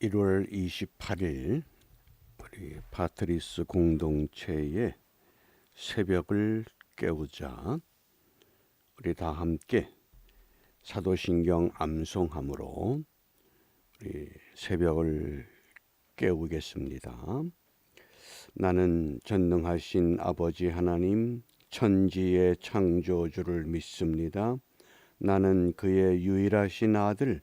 1월 28일 우리 파트리스 공동체의 새벽을 깨우자 우리 다 함께 사도신경 암송함으로 우리 새벽을 깨우겠습니다. 나는 전능하신 아버지 하나님 천지의 창조주를 믿습니다. 나는 그의 유일하신 아들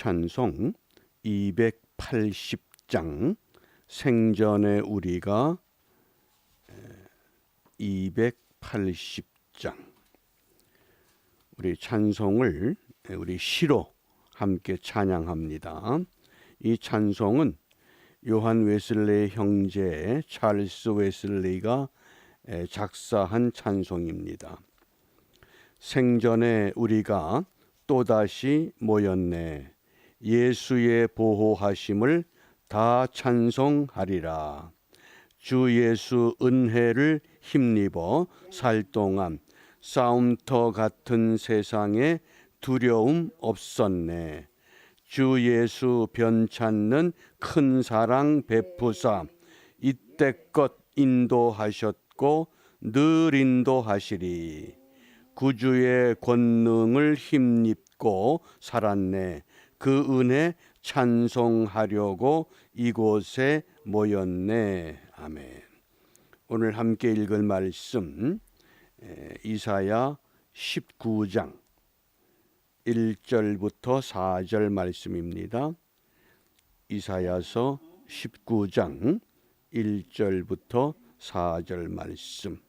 찬송 280장 생전에 우리가 280장 우리 찬송을 우리 시로 함께 찬양합니다. 이 찬송은 요한 웨슬레의 형제 찰스 웨슬레가 작사한 찬송입니다. 생전에 우리가 또다시 모였네. 예수의 보호하심을 다 찬송하리라. 주 예수 은혜를 힘입어 살 동안 싸움터 같은 세상에 두려움 없었네. 주 예수 변찮는 큰 사랑 베푸사 이때껏 인도하셨고 늘 인도하시리. 구주의 권능을 힘입고 살았네. 그 은혜 찬송하려고 이곳에 모였네. 아멘. 오늘 함께 읽을 말씀 이사야 19장 1절부터 4절 말씀입니다. 이사야서 19장 1절부터 4절 말씀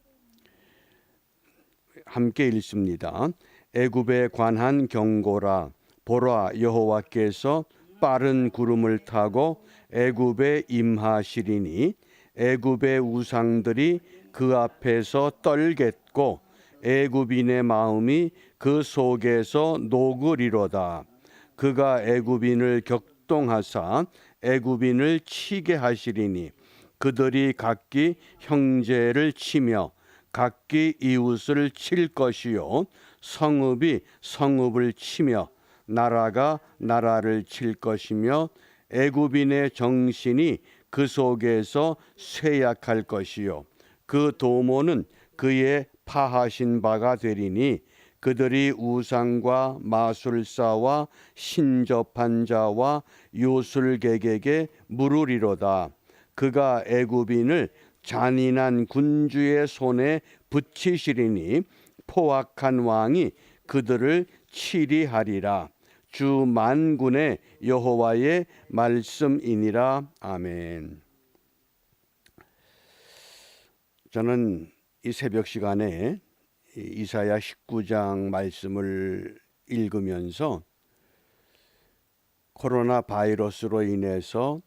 함께 읽습니다. 애굽에 관한 경고라 보라 여호와께서 빠른 구름을 타고 애굽에 임하시리니 애굽의 우상들이 그 앞에서 떨겠고 애굽인의 마음이 그 속에서 녹으리로다. 그가 애굽인을 격동하사 애굽인을 치게 하시리니 그들이 각기 형제를 치며 각기 이웃을 칠 것이요 성읍이 성읍을 치며 나라가 나라를 칠 것이며 애굽인의 정신이 그 속에서 쇠약할 것이요. 그 도모는 그의 파하신 바가 되리니 그들이 우상과 마술사와 신접한 자와 요술객에게 물으리로다. 그가 애굽인을 잔인한 군주의 손에 붙이시리니 포악한 왕이 그들을 치리하리라 주 만군의 여호와의 말씀이니라 아멘. 저는 이 새벽 시간에 이사야 19장 말씀을 읽으면서 코로나 바이러스로 인해서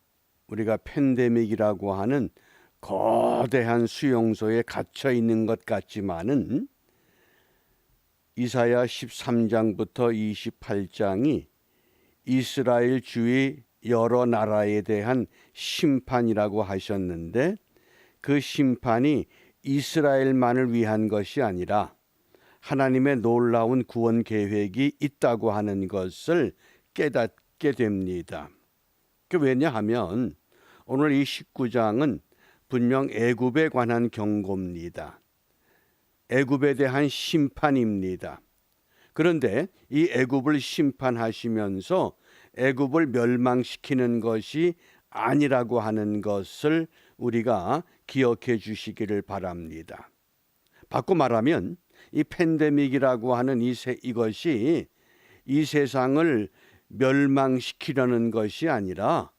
우리가 팬데믹이라고 하는 거대한 수용소에 갇혀 있는 것 같지만은 이사야 13장부터 28장이 이스라엘 주의 여러 나라에 대한 심판이라고 하셨는데 그 심판이 이스라엘만을 위한 것이 아니라 하나님의 놀라운 구원 계획이 있다고 하는 것을 깨닫게 됩니다. 그 왜냐하면 오늘 이 19장은 분명 애굽에 관한 경고입니다. 애굽에 대한 심판입니다. 그런데 이 애굽을 심판하시면서 애굽을 멸망시키는 것이 아니라고 하는 것을 우리가 기억해 주시기를 바랍니다. 바꿔 말하면 이 팬데믹이라고 하는 이 세, 이것이 이 세상을 멸망시키려는 것이 아니라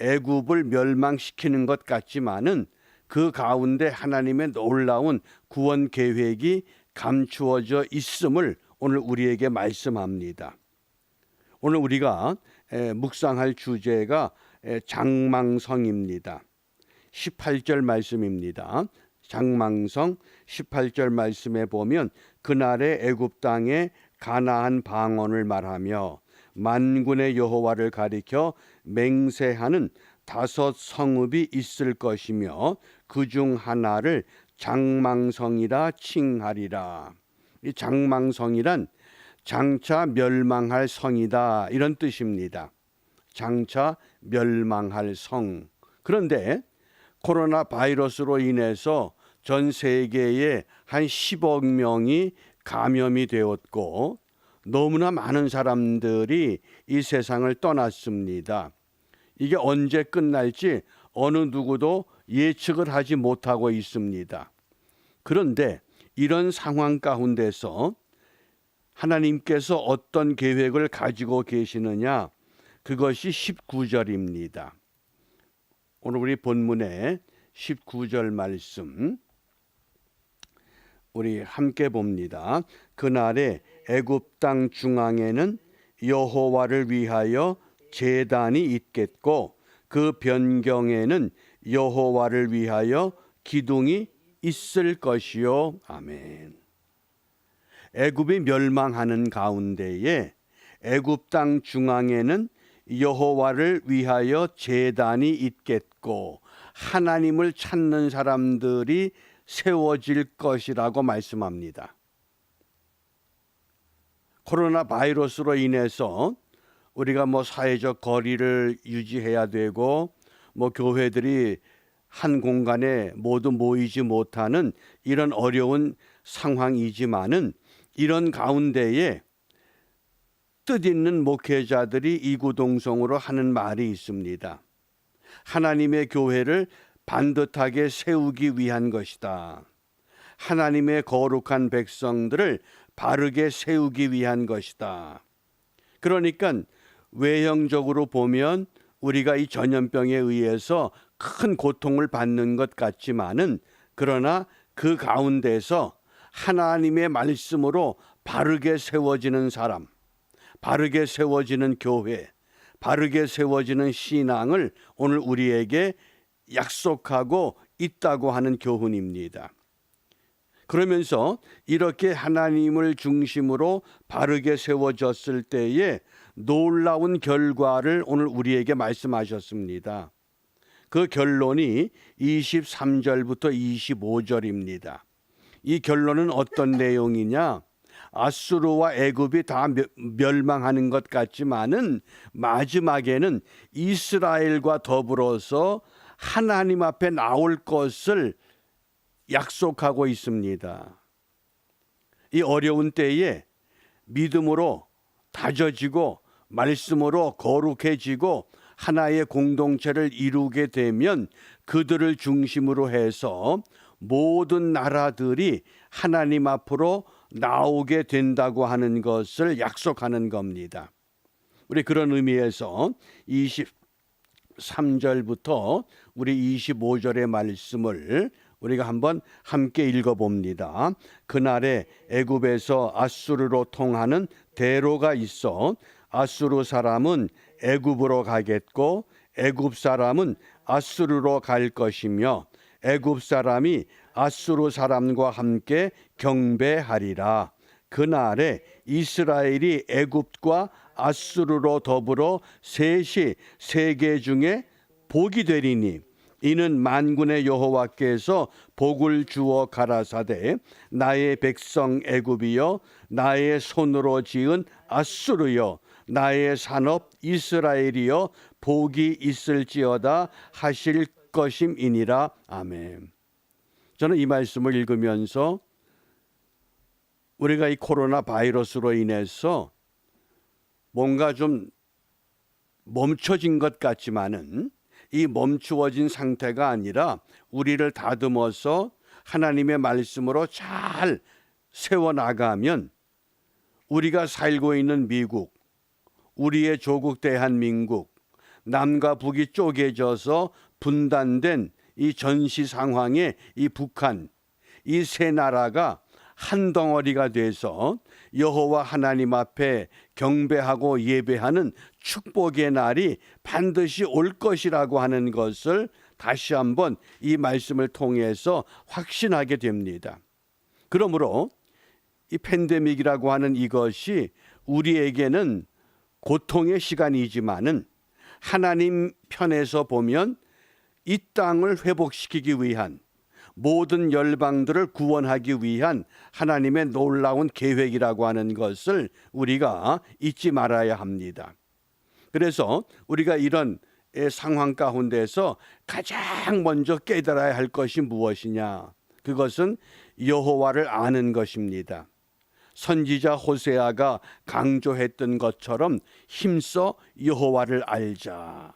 애굽을 멸망시키는 것 같지만은 그 가운데 하나님의 놀라운 구원 계획이 감추어져 있음을 오늘 우리에게 말씀합니다. 오늘 우리가 에, 묵상할 주제가 에, 장망성입니다. 18절 말씀입니다. 장망성 18절 말씀에 보면 그날의 애굽 땅에 가나안 방언을 말하며 만군의 여호와를 가리켜 맹세하는 다섯 성읍이 있을 것이며 그 중 하나를 장망성이라 칭하리라. 이 장망성이란 장차 멸망할 성이다 이런 뜻입니다. 장차 멸망할 성. 그런데 코로나 바이러스로 인해서 전 세계에 한 10억 명이 감염이 되었고 너무나 많은 사람들이 이 세상을 떠났습니다. 이게 언제 끝날지 어느 누구도 예측을 하지 못하고 있습니다. 그런데 이런 상황 가운데서 하나님께서 어떤 계획을 가지고 계시느냐? 그것이 19절입니다. 오늘 우리 본문의 19절 말씀 우리 함께 봅니다. 그날에 애굽 땅 중앙에는 여호와를 위하여 제단이 있겠고 그 변경에는 여호와를 위하여 기둥이 있을 것이요. 아멘. 애굽이 멸망하는 가운데에 애굽 땅 중앙에는 여호와를 위하여 제단이 있겠고 하나님을 찾는 사람들이 세워질 것이라고 말씀합니다. 코로나 바이러스로 인해서 우리가 뭐 사회적 거리를 유지해야 되고 뭐 교회들이 한 공간에 모두 모이지 못하는 이런 어려운 상황이지만은 이런 가운데에 뜻 있는 목회자들이 이구동성으로 하는 말이 있습니다. 하나님의 교회를 반듯하게 세우기 위한 것이다. 하나님의 거룩한 백성들을 바르게 세우기 위한 것이다. 그러니까 외형적으로 보면 우리가 이 전염병에 의해서 큰 고통을 받는 것 같지만은 그러나 그 가운데서 하나님의 말씀으로 바르게 세워지는 사람, 바르게 세워지는 교회, 바르게 세워지는 신앙을 오늘 우리에게 약속하고 있다고 하는 교훈입니다. 그러면서 이렇게 하나님을 중심으로 바르게 세워졌을 때에 놀라운 결과를 오늘 우리에게 말씀하셨습니다. 그 결론이 23절부터 25절입니다. 이 결론은 어떤 내용이냐? 아수르와 애굽이 다 멸망하는 것 같지만은 마지막에는 이스라엘과 더불어서 하나님 앞에 나올 것을 약속하고 있습니다. 이 어려운 때에 믿음으로 다져지고 말씀으로 거룩해지고 하나의 공동체를 이루게 되면 그들을 중심으로 해서 모든 나라들이 하나님 앞으로 나오게 된다고 하는 것을 약속하는 겁니다. 우리 그런 의미에서 23절부터 우리 25절의 말씀을 우리가 한번 함께 읽어 봅니다. 그날에 애굽에서 아수르로 통하는 대로가 있어 아수르 사람은 애굽으로 가겠고 애굽 사람은 아수르로 갈 것이며 애굽 사람이 아수르 사람과 함께 경배하리라. 그날에 이스라엘이 애굽과 아수르로 더불어 셋이 세계 중에 복이 되리니 이는 만군의 여호와께서 복을 주어 가라사대 나의 백성 애굽이여 나의 손으로 지은 아수르여 나의 산업 이스라엘이여 복이 있을지어다 하실 것임이니라 아멘. 저는 이 말씀을 읽으면서 우리가 이 코로나 바이러스로 인해서 뭔가 좀 멈춰진 것 같지만은 이 멈추어진 상태가 아니라 우리를 다듬어서 하나님의 말씀으로 잘 세워 나가면 우리가 살고 있는 미국, 우리의 조국 대한민국, 남과 북이 쪼개져서 분단된 이 전시 상황의 이 북한, 이 세 나라가 한 덩어리가 돼서 여호와 하나님 앞에 경배하고 예배하는 축복의 날이 반드시 올 것이라고 하는 것을 다시 한번 이 말씀을 통해서 확신하게 됩니다. 그러므로 이 팬데믹이라고 하는 이것이 우리에게는 고통의 시간이지만은 하나님 편에서 보면 이 땅을 회복시키기 위한 모든 열방들을 구원하기 위한 하나님의 놀라운 계획이라고 하는 것을 우리가 잊지 말아야 합니다. 그래서 우리가 이런 상황 가운데서 가장 먼저 깨달아야 할 것이 무엇이냐? 그것은 여호와를 아는 것입니다. 선지자 호세아가 강조했던 것처럼 힘써 여호와를 알자.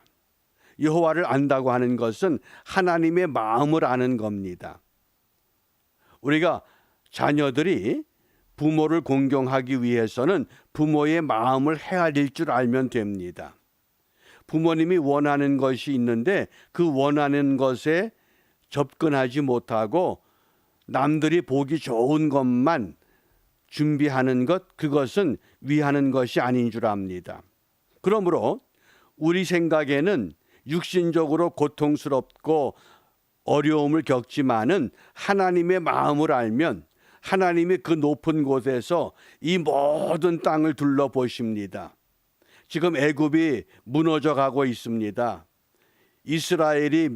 여호와를 안다고 하는 것은 하나님의 마음을 아는 겁니다. 우리가 자녀들이 부모를 공경하기 위해서는 부모의 마음을 헤아릴 줄 알면 됩니다. 부모님이 원하는 것이 있는데 그 원하는 것에 접근하지 못하고 남들이 보기 좋은 것만 준비하는 것 그것은 위하는 것이 아닌 줄 압니다. 그러므로 우리 생각에는 육신적으로 고통스럽고 어려움을 겪지만은 하나님의 마음을 알면 하나님이 그 높은 곳에서 이 모든 땅을 둘러보십니다. 지금 애굽이 무너져 가고 있습니다. 이스라엘이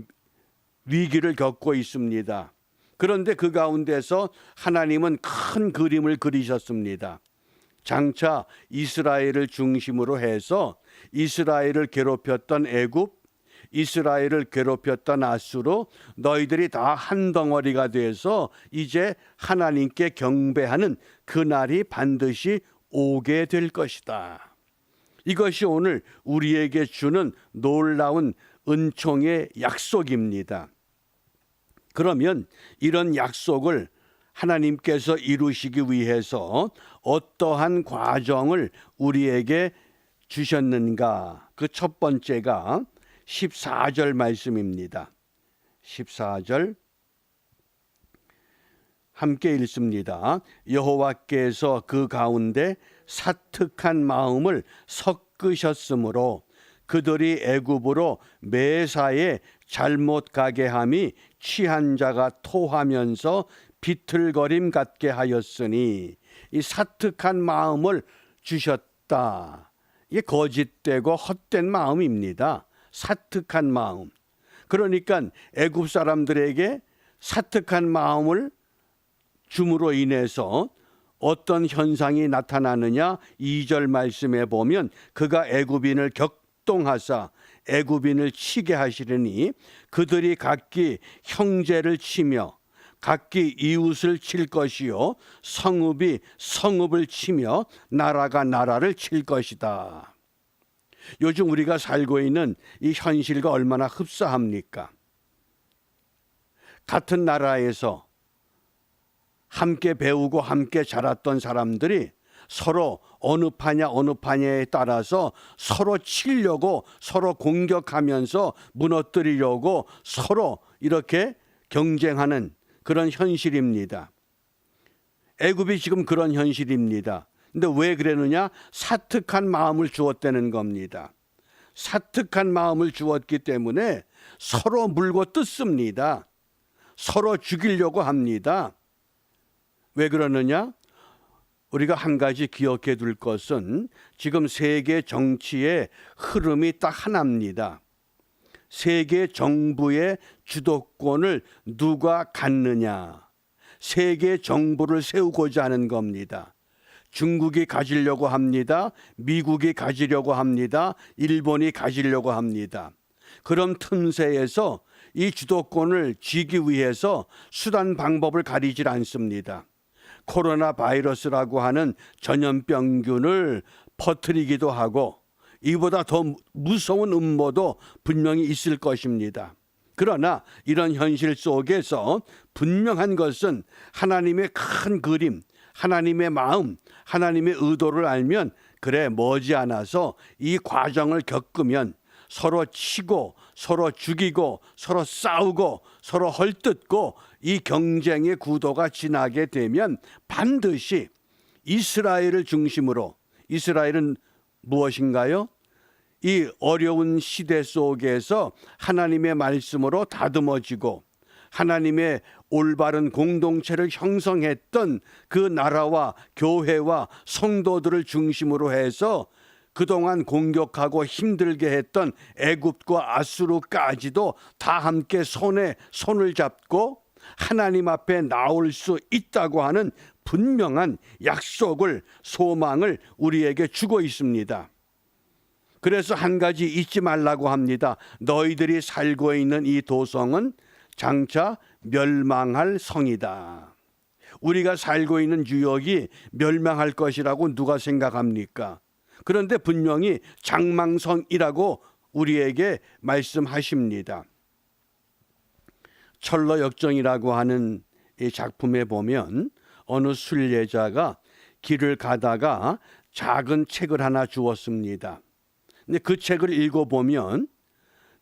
위기를 겪고 있습니다. 그런데 그 가운데서 하나님은 큰 그림을 그리셨습니다. 장차 이스라엘을 중심으로 해서 이스라엘을 괴롭혔던 애굽, 이스라엘을 괴롭혔던 아수로 너희들이 다 한 덩어리가 돼서 이제 하나님께 경배하는 그날이 반드시 오게 될 것이다. 이것이 오늘 우리에게 주는 놀라운 은총의 약속입니다. 그러면 이런 약속을 하나님께서 이루시기 위해서 어떠한 과정을 우리에게 주셨는가? 그 첫 번째가 14절 말씀입니다. 14절 함께 읽습니다. 여호와께서 그 가운데 사특한 마음을 섞으셨으므로 그들이 애굽으로 매사에 잘못 가게 함이 취한 자가 토하면서 비틀거림 같게 하였으니 이 사특한 마음을 주셨다. 이게 거짓되고 헛된 마음입니다. 사특한 마음. 그러니까 애굽 사람들에게 사특한 마음을 줌으로 인해서 어떤 현상이 나타나느냐 2절 말씀에 보면 그가 애굽인을 격동하사 애굽인을 치게 하시려니 그들이 각기 형제를 치며 각기 이웃을 칠 것이요 성읍이 성읍을 치며 나라가 나라를 칠 것이다. 요즘 우리가 살고 있는 이 현실과 얼마나 흡사합니까? 같은 나라에서 함께 배우고 함께 자랐던 사람들이 서로 어느 파냐 어느 파냐에 따라서 서로 치려고 서로 공격하면서 무너뜨리려고 서로 이렇게 경쟁하는 그런 현실입니다. 애굽이 지금 그런 현실입니다. 근데 왜 그러느냐? 사특한 마음을 주었다는 겁니다. 사특한 마음을 주었기 때문에 서로 물고 뜯습니다. 서로 죽이려고 합니다. 왜 그러느냐? 우리가 한 가지 기억해 둘 것은 지금 세계 정치의 흐름이 딱 하나입니다. 세계 정부의 주도권을 누가 갖느냐? 세계 정부를 세우고자 하는 겁니다. 중국이 가지려고 합니다. 미국이 가지려고 합니다. 일본이 가지려고 합니다. 그런 틈새에서 이 주도권을 쥐기 위해서 수단 방법을 가리질 않습니다. 코로나 바이러스라고 하는 전염병균을 퍼뜨리기도 하고 이보다 더 무서운 음모도 분명히 있을 것입니다. 그러나 이런 현실 속에서 분명한 것은 하나님의 큰 그림, 하나님의 마음, 하나님의 의도를 알면 그래 머지않아서 이 과정을 겪으면 서로 치고 서로 죽이고 서로 싸우고 서로 헐뜯고 이 경쟁의 구도가 지나게 되면 반드시 이스라엘을 중심으로 이스라엘은 무엇인가요? 이 어려운 시대 속에서 하나님의 말씀으로 다듬어지고 하나님의 올바른 공동체를 형성했던 그 나라와 교회와 성도들을 중심으로 해서 그동안 공격하고 힘들게 했던 애굽과 아수르까지도 다 함께 손에 손을 잡고 하나님 앞에 나올 수 있다고 하는 분명한 약속을 소망을 우리에게 주고 있습니다. 그래서 한 가지 잊지 말라고 합니다. 너희들이 살고 있는 이 도성은 장차 멸망할 성이다. 우리가 살고 있는 유역이 멸망할 것이라고 누가 생각합니까? 그런데 분명히 장망성이라고 우리에게 말씀하십니다. 철로 역정이라고 하는 이 작품에 보면 어느 순례자가 길을 가다가 작은 책을 하나 주었습니다. 근데 그 책을 읽어 보면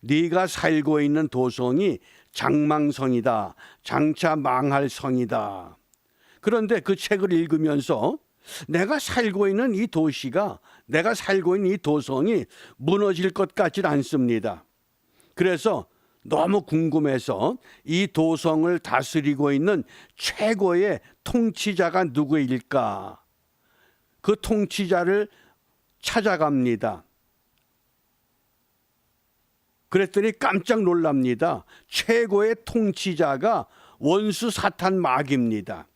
네가 살고 있는 도성이 장망성이다. 장차 망할 성이다. 그런데 그 책을 읽으면서 내가 살고 있는 이 도시가 내가 살고 있는 이 도성이 무너질 것 같지 않습니다. 그래서 너무 궁금해서 이 도성을 다스리고 있는 최고의 통치자가 누구일까? 그 통치자를 찾아갑니다. 그랬더니 깜짝 놀랍니다. 최고의 통치자가 원수 사탄 마귀입니다.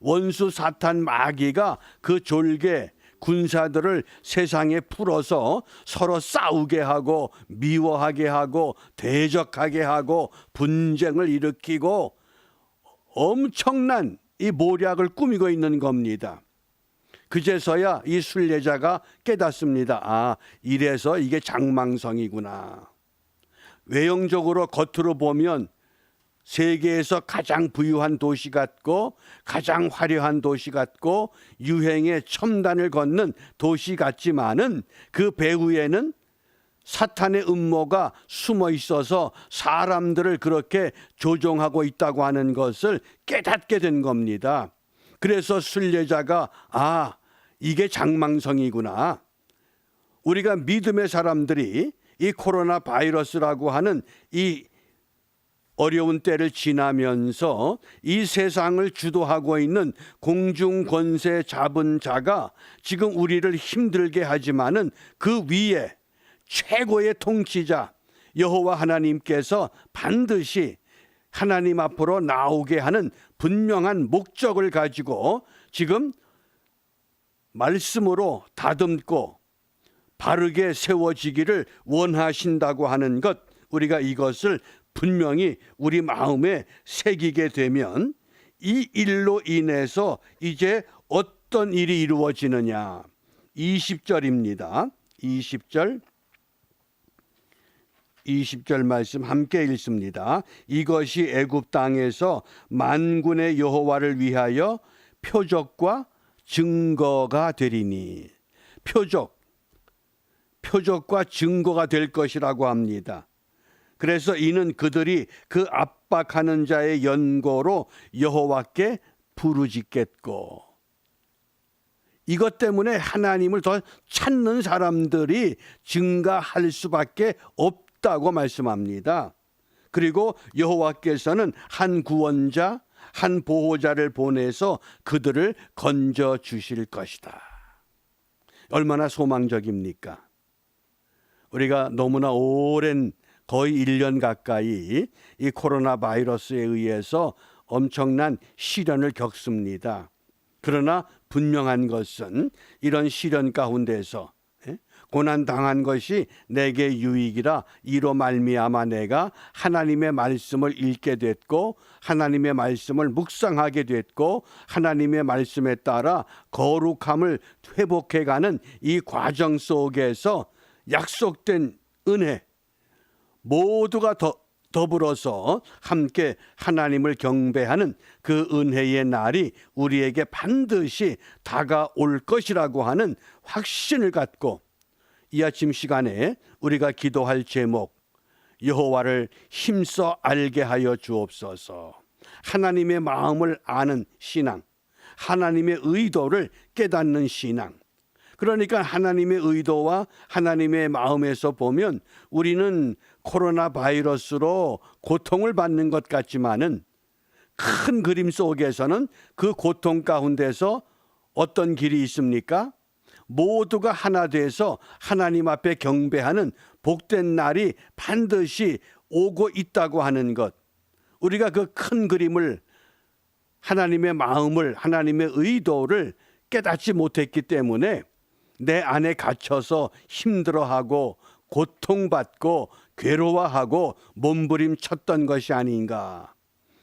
원수 사탄 마귀가 그 졸개 군사들을 세상에 풀어서 서로 싸우게 하고 미워하게 하고 대적하게 하고 분쟁을 일으키고 엄청난 이 모략을 꾸미고 있는 겁니다. 그제서야 이 순례자가 깨닫습니다. 아, 이래서 이게 장망성이구나. 외형적으로 겉으로 보면 세계에서 가장 부유한 도시 같고 가장 화려한 도시 같고 유행의 첨단을 걷는 도시 같지만은 그 배후에는 사탄의 음모가 숨어 있어서 사람들을 그렇게 조종하고 있다고 하는 것을 깨닫게 된 겁니다. 그래서 순례자가 아, 이게 장망성이구나. 우리가 믿음의 사람들이 이 코로나 바이러스라고 하는 이 어려운 때를 지나면서 이 세상을 주도하고 있는 공중 권세 잡은 자가 지금 우리를 힘들게 하지만은 그 위에 최고의 통치자 여호와 하나님께서 반드시 하나님 앞으로 나오게 하는 분명한 목적을 가지고 지금 말씀으로 다듬고 바르게 세워지기를 원하신다고 하는 것 우리가 이것을 분명히 우리 마음에 새기게 되면 이 일로 인해서 이제 어떤 일이 이루어지느냐 20절입니다. 20절 20절 말씀 함께 읽습니다. 이것이 애굽 땅에서 만군의 여호와를 위하여 표적과 증거가 되리니 표적 표적과 증거가 될 것이라고 합니다. 그래서 이는 그들이 그 압박하는 자의 연고로 여호와께 부르짖겠고 이것 때문에 하나님을 더 찾는 사람들이 증가할 수밖에 없다고 말씀합니다. 그리고 여호와께서는 한 구원자, 한 보호자를 보내서 그들을 건져 주실 것이다. 얼마나 소망적입니까? 우리가 너무나 오랜 거의 1년 가까이 이 코로나 바이러스에 의해서 엄청난 시련을 겪습니다. 그러나 분명한 것은 이런 시련 가운데서 예? 고난 당한 것이 내게 유익이라 이로 말미암아 내가 하나님의 말씀을 읽게 됐고 하나님의 말씀을 묵상하게 됐고 하나님의 말씀에 따라 거룩함을 회복해 가는 이 과정 속에서 약속된 은혜 모두가 더, 더불어서 함께 하나님을 경배하는 그 은혜의 날이 우리에게 반드시 다가올 것이라고 하는 확신을 갖고 이 아침 시간에 우리가 기도할 제목 여호와를 힘써 알게 하여 주옵소서. 하나님의 마음을 아는 신앙, 하나님의 의도를 깨닫는 신앙. 그러니까 하나님의 의도와 하나님의 마음에서 보면 우리는 코로나 바이러스로 고통을 받는 것 같지만은 큰 그림 속에서는 그 고통 가운데서 어떤 길이 있습니까? 모두가 하나 돼서 하나님 앞에 경배하는 복된 날이 반드시 오고 있다고 하는 것. 우리가 그 큰 그림을 하나님의 마음을 하나님의 의도를 깨닫지 못했기 때문에 내 안에 갇혀서 힘들어하고 고통받고 괴로워하고 몸부림쳤던 것이 아닌가.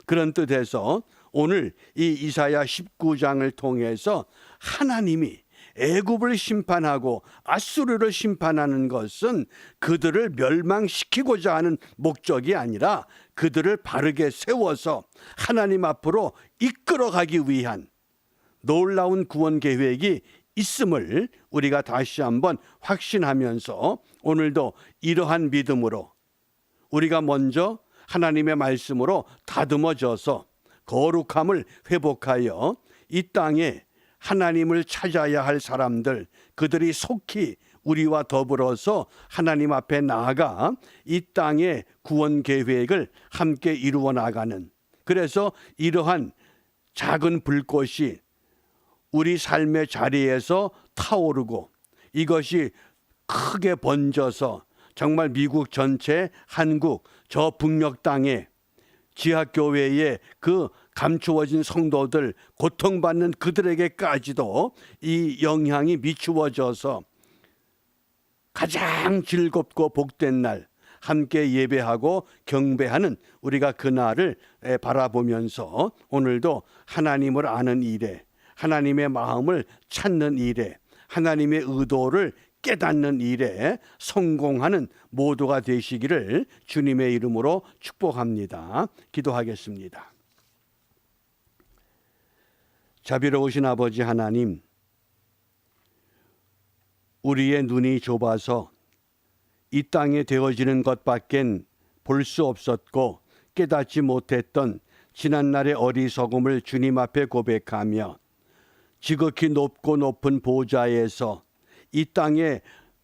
그런 뜻에서 오늘 이 이사야 19장을 통해서 하나님이 애굽을 심판하고 아수르를 심판하는 것은 그들을 멸망시키고자 하는 목적이 아니라 그들을 바르게 세워서 하나님 앞으로 이끌어가기 위한 놀라운 구원 계획이 있음을 우리가 다시 한번 확신하면서 오늘도 이러한 믿음으로 우리가 먼저 하나님의 말씀으로 다듬어져서 거룩함을 회복하여 이 땅에 하나님을 찾아야 할 사람들 그들이 속히 우리와 더불어서 하나님 앞에 나아가 이 땅의 구원 계획을 함께 이루어 나가는 그래서 이러한 작은 불꽃이 우리 삶의 자리에서 타오르고 이것이 크게 번져서 정말 미국 전체 한국 저 북녘 땅에 지하교회의 그 감추어진 성도들 고통받는 그들에게까지도 이 영향이 미추어져서 가장 즐겁고 복된 날 함께 예배하고 경배하는 우리가 그날을 바라보면서 오늘도 하나님을 아는 일에 하나님의 마음을 찾는 일에 하나님의 의도를 깨닫는 일에 성공하는 모두가 되시기를 주님의 이름으로 축복합니다. 기도하겠습니다. 자비로우신 아버지 하나님, 우리의 눈이 좁아서 이 땅에 되어지는 것밖엔 볼 수 없었고 깨닫지 못했던 지난날의 어리석음을 주님 앞에 고백하며 지극히 높고 높은 보좌에서 이 땅에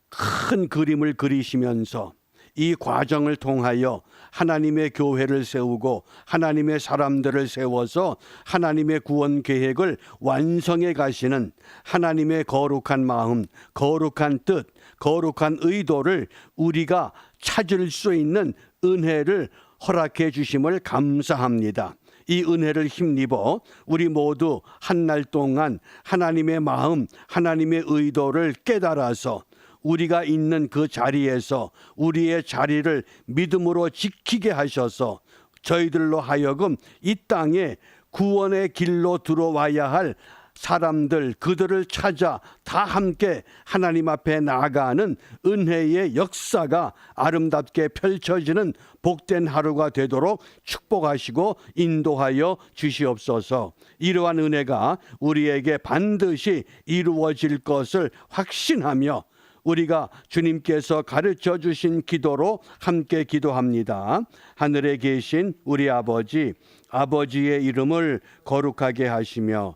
큰 그림을 그리시면서 이 과정을 통하여 하나님의 교회를 세우고 하나님의 사람들을 세워서 하나님의 구원 계획을 완성해 가시는 하나님의 거룩한 마음, 거룩한 뜻, 거룩한 의도를 우리가 찾을 수 있는 은혜를 허락해 주심을 감사합니다. 이 은혜를 힘입어 우리 모두 한 날 동안 하나님의 마음, 하나님의 의도를 깨달아서 우리가 있는 그 자리에서 우리의 자리를 믿음으로 지키게 하셔서 저희들로 하여금 이 땅에 구원의 길로 들어와야 할 사람들 그들을 찾아 다 함께 하나님 앞에 나아가는 은혜의 역사가 아름답게 펼쳐지는 복된 하루가 되도록 축복하시고 인도하여 주시옵소서. 이러한 은혜가 우리에게 반드시 이루어질 것을 확신하며 우리가 주님께서 가르쳐 주신 기도로 함께 기도합니다. 하늘에 계신 우리 아버지, 아버지의 이름을 거룩하게 하시며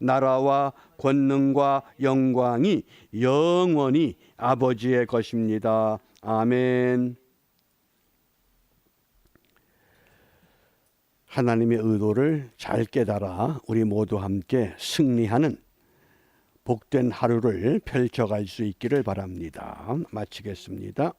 나라와 권능과 영광이 영원히 아버지의 것입니다. 아멘. 하나님의 의도를 잘 깨달아 우리 모두 함께 승리하는 복된 하루를 펼쳐갈 수 있기를 바랍니다. 마치겠습니다.